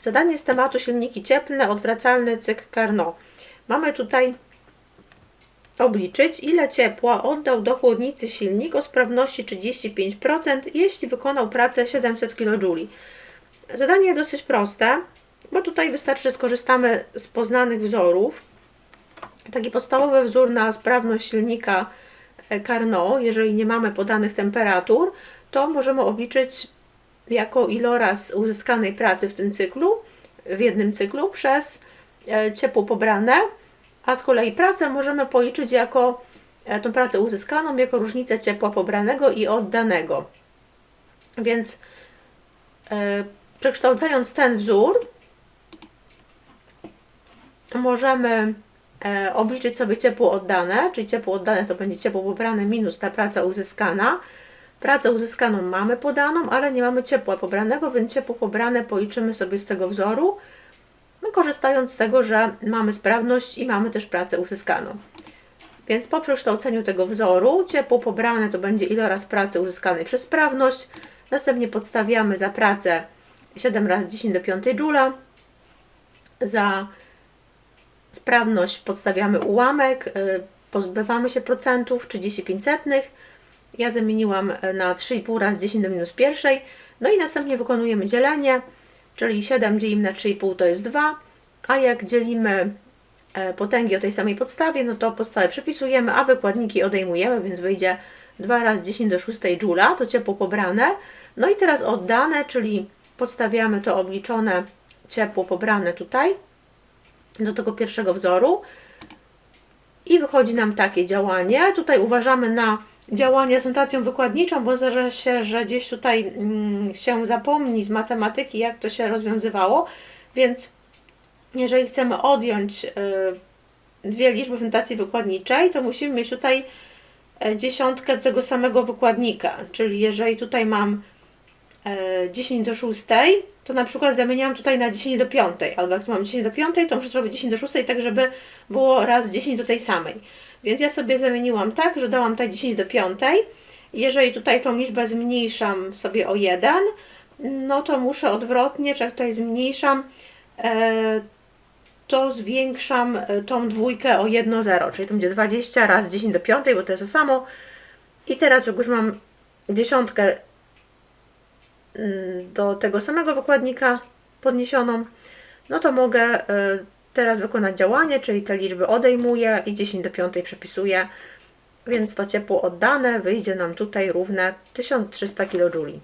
Zadanie z tematu silniki cieplne, odwracalny cykl Carnot. Mamy tutaj obliczyć, ile ciepła oddał do chłodnicy silnik o sprawności 35%, jeśli wykonał pracę 700 kJ. Zadanie dosyć proste, bo tutaj wystarczy, że skorzystamy z poznanych wzorów. Taki podstawowy wzór na sprawność silnika e, Carnot, jeżeli nie mamy podanych temperatur, to możemy obliczyć jako iloraz uzyskanej pracy w tym cyklu, w jednym cyklu przez e, ciepło pobrane, a z kolei pracę możemy policzyć jako e, tą pracę uzyskaną, jako różnicę ciepła pobranego i oddanego. Więc e, przekształcając ten wzór, możemy obliczyć sobie ciepło oddane, czyli ciepło oddane to będzie ciepło pobrane minus ta praca uzyskana. Pracę uzyskaną mamy podaną, ale nie mamy ciepła pobranego, więc ciepło pobrane policzymy sobie z tego wzoru, no, korzystając z tego, że mamy sprawność i mamy też pracę uzyskaną. Więc po przekształceniu tego wzoru ciepło pobrane to będzie iloraz pracy uzyskanej przez sprawność. Następnie podstawiamy za pracę 7 razy 10 do 5 joule. Za sprawność podstawiamy ułamek, y, pozbywamy się procentów 35 setnych. Ja zamieniłam y, na 3,5 razy 10 do minus pierwszej. No i następnie wykonujemy dzielenie, czyli 7 dzielimy na 3,5 to jest 2, a jak dzielimy e, potęgi o tej samej podstawie, no to podstawę przepisujemy, a wykładniki odejmujemy, więc wyjdzie 2 razy 10 do 6 joule, to ciepło pobrane. No i teraz oddane, czyli podstawiamy to obliczone ciepło pobrane tutaj do tego pierwszego wzoru i wychodzi nam takie działanie. Tutaj uważamy na działanie z notacją wykładniczą, bo zdarza się, że gdzieś tutaj mm, się zapomni z matematyki, jak to się rozwiązywało, więc jeżeli chcemy odjąć y, dwie liczby w notacji wykładniczej, to musimy mieć tutaj e, dziesiątkę tego samego wykładnika, czyli jeżeli tutaj mam 10 do 6, to na przykład zamieniam tutaj na 10 do 5, albo jak tu mam 10 do 5, to muszę zrobić 10 do 6, tak żeby było raz 10 do tej samej. Więc ja sobie zamieniłam tak, że dałam tutaj 10 do 5. Jeżeli tutaj tą liczbę zmniejszam sobie o 1, no to muszę odwrotnie, czy jak tutaj zmniejszam, e, to zwiększam e, tą dwójkę o 1, 0, czyli to będzie 20 razy 10 do 5, bo to jest to samo. I teraz jak już mam dziesiątkę do tego samego wykładnika podniesioną, no to mogę e, teraz wykonać działanie, czyli te liczby odejmuję i 10 do 5 przepisuję, więc to ciepło oddane wyjdzie nam tutaj równe 1300 kJ.